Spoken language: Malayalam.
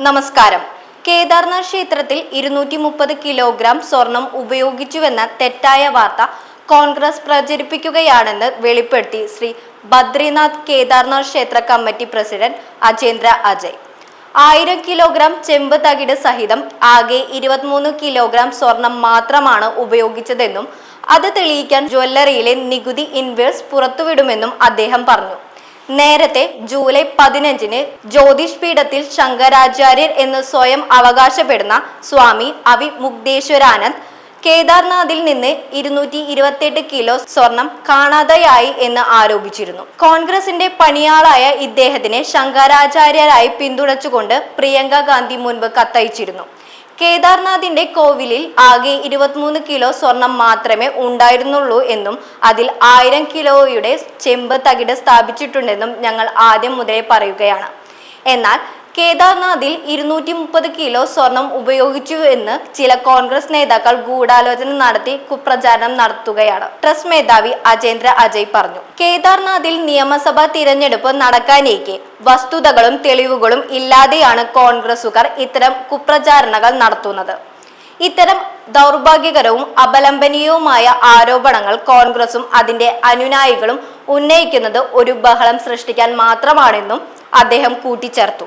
നമസ്കാരം. കേദാർനാഥ് ക്ഷേത്രത്തിൽ ഇരുന്നൂറ്റി മുപ്പത് കിലോഗ്രാം സ്വർണം ഉപയോഗിച്ചുവെന്ന തെറ്റായ വാർത്ത കോൺഗ്രസ് പ്രചരിപ്പിക്കുകയാണെന്ന് വെളിപ്പെടുത്തി ശ്രീ ബദ്രിനാഥ് കേദാർനാഥ് ക്ഷേത്ര കമ്മിറ്റി പ്രസിഡന്റ് അജേന്ദ്ര അജയ്. ആയിരം കിലോഗ്രാം ചെമ്പ് തകിട് സഹിതം ആകെ ഇരുപത്തിമൂന്ന് കിലോഗ്രാം സ്വർണം മാത്രമാണ് ഉപയോഗിച്ചതെന്നും അത് തെളിയിക്കാൻ ജ്വല്ലറിയിലെ നികുതി ഇൻവേഴ്സ് പുറത്തുവിടുമെന്നും അദ്ദേഹം പറഞ്ഞു. നേരത്തെ ജൂലൈ പതിനഞ്ചിന് ജ്യോതിഷ് പീഠത്തിൽ ശങ്കരാചാര്യർ എന്ന് സ്വയം അവകാശപ്പെടുന്ന സ്വാമി അവി മുക്തേശ്വരാനന്ദ് കേദാർനാഥിൽ നിന്ന് ഇരുന്നൂറ്റി ഇരുപത്തിയെട്ട് കിലോ സ്വർണം കാണാതെയായി എന്ന് ആരോപിച്ചിരുന്നു. കോൺഗ്രസിന്റെ പണിയാളായ ഇദ്ദേഹത്തിനെ ശങ്കരാചാര്യരായി പിന്തുണച്ചുകൊണ്ട് പ്രിയങ്ക ഗാന്ധി മുൻപ് കത്തയച്ചിരുന്നു. കേദാർനാഥിന്റെ കോവിലിൽ ആകെ ഇരുപത്തിമൂന്ന് കിലോ സ്വർണം മാത്രമേ ഉണ്ടായിരുന്നുള്ളൂ എന്നും അതിൽ ആയിരം കിലോയുടെ ചെമ്പ് തകിട് സ്ഥാപിച്ചിട്ടുണ്ടെന്നും ഞങ്ങൾ ആദ്യം മുതലേ പറയുകയാണ്. എന്നാൽ കേദാർനാഥിൽ ഇരുന്നൂറ്റി മുപ്പത് കിലോ സ്വർണം ഉപയോഗിച്ചു എന്ന് ചില കോൺഗ്രസ് നേതാക്കൾ ഗൂഢാലോചന നടത്തി കുപ്രചാരണം നടത്തുകയാണ്. ട്രസ്റ്റ് മേധാവി അജേന്ദ്ര അജയ് പറഞ്ഞു. കേദാർനാഥിൽ നിയമസഭാ തിരഞ്ഞെടുപ്പ് നടക്കാനേക്കെ വസ്തുതകളും തെളിവുകളും ഇല്ലാതെയാണ് കോൺഗ്രസുകാർ ഇത്തരം കുപ്രചാരണങ്ങൾ നടത്തുന്നത്. ഇത്തരം ദൗർഭാഗ്യകരവും അപലംബനീയവുമായ ആരോപണങ്ങൾ കോൺഗ്രസും അതിന്റെ അനുനായികളും ഉന്നയിക്കുന്നത് ഒരു ബഹളം സൃഷ്ടിക്കാൻ മാത്രമാണെന്നും അദ്ദേഹം കൂട്ടിച്ചേർത്തു.